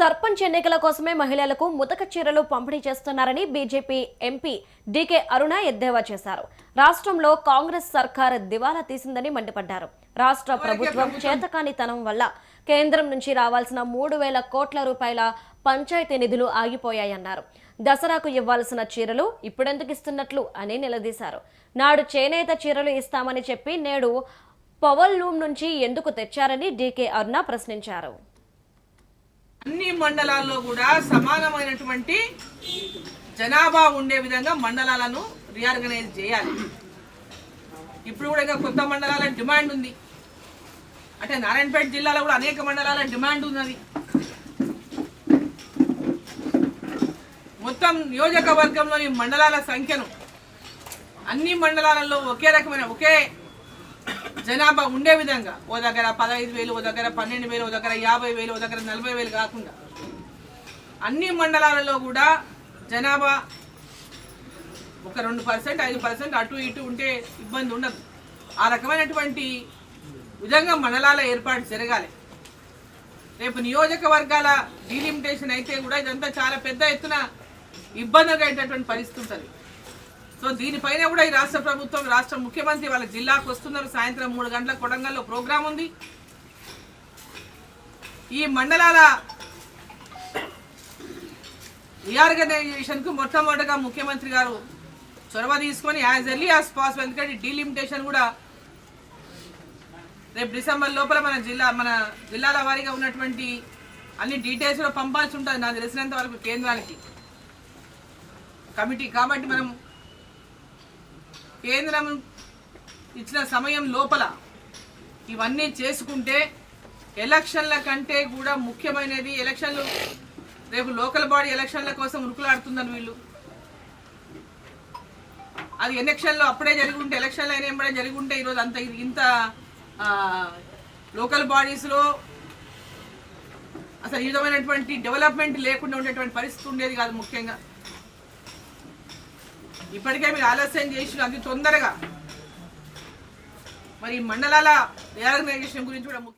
సర్పంచ్ ఎన్నికల కోసమే మహిళలకు ముతక చీరలు పంపిణీ చేస్తున్నారని బీజేపీ ఎంపీ డీకే అరుణ ఎద్దేవా చేశారు. రాష్ట్రంలో కాంగ్రెస్ సర్కార్ దివాలా తీసిందని మండిపడ్డారు. రాష్ట్ర ప్రభుత్వం చేతకానితనం వల్ల కేంద్రం నుంచి రావాల్సిన మూడు వేల కోట్ల రూపాయల పంచాయతీ నిధులు ఆగిపోయాయన్నారు. దసరాకు ఇవ్వాల్సిన చీరలు ఇప్పుడెందుకు ఇస్తున్నట్లు అని నిలదీశారు. నాడు చేనేత చీరలు ఇస్తామని చెప్పి నేడు పవల్ లూమ్ నుంచి ఎందుకు తెచ్చారని డీకే అరుణ ప్రశ్నించారు. అన్ని మండలాల్లో కూడా సమానమైనటువంటి జనాభా ఉండే విధంగా మండలాలను రీఆర్గనైజ్ చేయాలి. ఇప్పుడు కూడా ఇంకా కొత్త మండలాల డిమాండ్ ఉంది. అంటే నారాయణపేట జిల్లాలో కూడా అనేక మండలాల డిమాండ్ ఉన్నది. మొత్తం నియోజకవర్గంలోని మండలాల సంఖ్యను అన్ని మండలాలలో ఒకే రకమైన ఒకే జనాభా ఉండే విధంగా ఓ దగ్గర పదహైదు వేలు ఓ దగ్గర పన్నెండు వేలు ఓ దగ్గర యాభై వేలు ఓ దగ్గర నలభై వేలు కాకుండా అన్ని మండలాలలో కూడా జనాభా ఒక రెండు పర్సెంట్ ఐదు పర్సెంట్ అటు ఇటు ఉంటే ఇబ్బంది ఉండదు. ఆ రకమైనటువంటి విధంగా మండలాల ఏర్పాటు జరగాలి. రేపు నియోజకవర్గాల డీలిమిటేషన్ అయితే కూడా ఇదంతా చాలా పెద్ద ఎత్తున ఇబ్బందిగా అయ్యేటటువంటి పరిస్థితి ఉంటుంది. సో దీనిపైన కూడా ఈ రాష్ట్ర ప్రభుత్వం రాష్ట్ర ముఖ్యమంత్రి వాళ్ళ జిల్లాకు వస్తున్నారు. సాయంత్రం మూడు గంటల కొడంగల్లో ప్రోగ్రాం ఉంది. ఈ మండలాల రీఆర్గనైజేషన్ మొట్టమొదటగా మొట్టమొదటిగా ముఖ్యమంత్రి గారు చొరవ తీసుకొని యాజ్ ఎర్లీ యాజ్ పాసిబుల్ ఎందుకంటే డీలిమిటేషన్ కూడా రేపు డిసెంబర్ లోపల మన జిల్లా మన జిల్లాల వారీగా ఉన్నటువంటి అన్ని డీటెయిల్స్ కూడా పంపాల్సి ఉంటుంది. నాకు తెలిసినంత వరకు కేంద్రానికి. కమిటీ కాబట్టి మనం కేంద్రం ఇచ్చిన సమయం లోపల ఇవన్నీ చేసుకుంటే ఎలక్షన్ల కంటే కూడా ముఖ్యమైనది ఎలక్షన్లు రేపు లోకల్ బాడీ ఎలక్షన్ల కోసం ఉరుకులాడుతున్నారు వీళ్ళు. అది ఎలక్షన్లో అప్పుడే జరిగి ఉంటే ఎలక్షన్లు అయినా ఎంబడే జరిగి ఉంటే ఈరోజు అంత ఇది- ఇంత లోకల్ బాడీస్లో అసలు ఈ విధమైనటువంటి డెవలప్మెంట్ లేకుండా ఉండేటువంటి పరిస్థితి ఉండేది కాదు ముఖ్యంగా. ఇప్పటికే మీరు ఆలస్యం చేసి అతి తొందరగా. మరి ఈ మండలాల రియార్గనైజేషన్ గురించి కూడా ముఖ్య